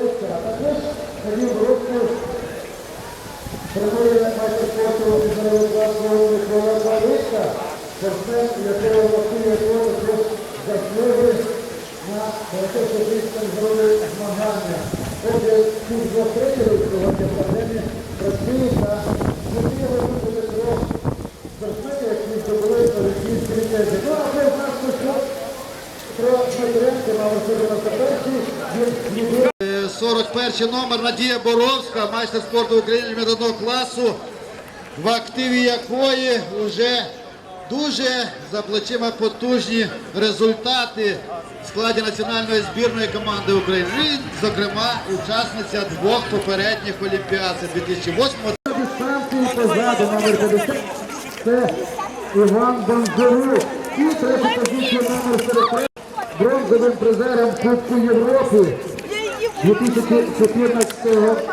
Лиска. А також Бородко тренує майстер спорту класу Микола Павлиська, спортсмен, якого вакує також заслуги на теоретично здоров'я змагання. Отже, ці двох тренерів сьогодні в тандемі працюють на можливо вибуде трьох спортсменів, які здобули олімпійські ліцензії. Ну, а ви в нас про Дмитренко, номер 91, він 41 номер Надія Боровська, майстер спорту України міжнародного класу, в активі якої вже дуже за плечима потужні результати в складі національної збірної команди України. І, зокрема, учасниця двох попередніх олімпіад це 2008 дистанції позаду номер 50. Це Іван Бондарук. І третя позиція номер 43. Бронзовим призером Кубку Європи 2014 року.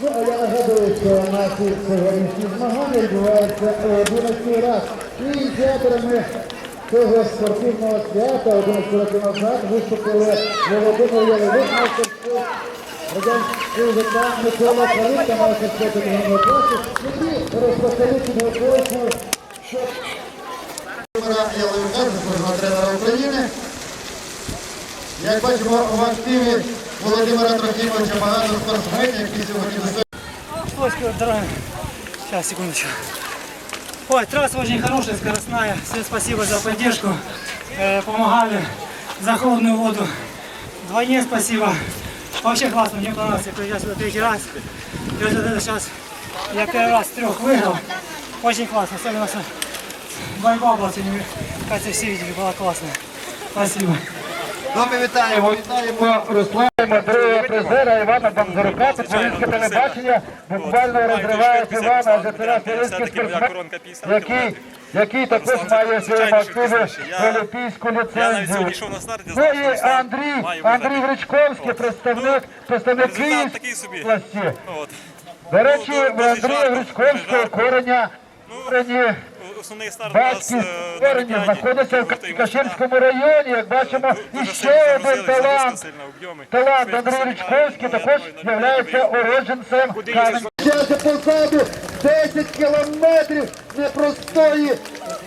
Ну, а я нагадую, що наші сьогоднішні змагання відбуваються 11 раз. І ініціаторами цього спортивного свята 11 років назад виступили Володимир Яловик, майстер спорту, радянський ВК Микола Калинка, майстер спорту міжнародного класу, які розпочали підготовку, щоб Володимира Яловика, заслуженого тренера України. Як бачимо, в активі Володимира Трохимовича багато спортсменів, які сьогодні виступають. Ой, дорогая. Сейчас, секундочку. Ой, трасса очень хорошая, скоростная. Всем спасибо за поддержку. Э, помогали за холодную воду. Вдвойне спасибо. Вообще классно, мне понравилось. Я приезжаю сюда третий раз. И вот это сейчас я первый раз трех выиграл. Очень классно. Особенно что борьба была сегодня. Кажется, все видели, была классная. Спасибо. Ну, ми вітаємо, вітаємо Руслана. другого призера Івана Бондарука, Українське телебачення буквально розриває Івана, адже це наш український спортсмен, який, який також має своєму активі олімпійську ліцензію. Ну і Андрій, Андрій. Гречковський, представник, представник результат Київської області. До речі, Ну, в Андрія Гречковського кореня, корені Основний старт у нас батьки е, на Олімпіаді. знаходиться в Каширському районі, як бачимо, і ще один талант. Талант Андрій Річковський також виїхали. уродженцем Кам'янця позаду 10 кілометрів непростої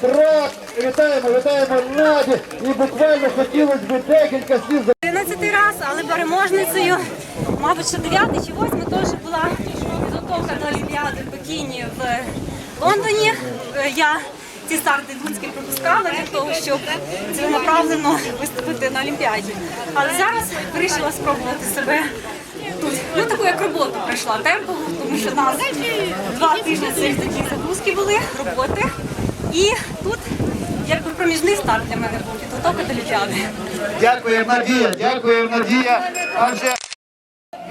трак. Вітаємо, вітаємо Наді. І буквально хотілося б декілька слів за 11 раз, але переможницею, мабуть, що 9 чи 8 теж була підготовка до Олімпіади в Пекіні в Лондоні. Е, Я ці старти луцькі пропускала для того, щоб ціленаправлено виступити на Олімпіаді. Але зараз вирішила спробувати себе тут. Ну, таку як роботу прийшла темпу, тому що в нас два тижні це такі загрузки були, роботи. І тут якби проміжний старт для мене був підготовка до Олімпіади. Дякую, Надія, дякую, Надія. Адже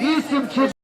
вісім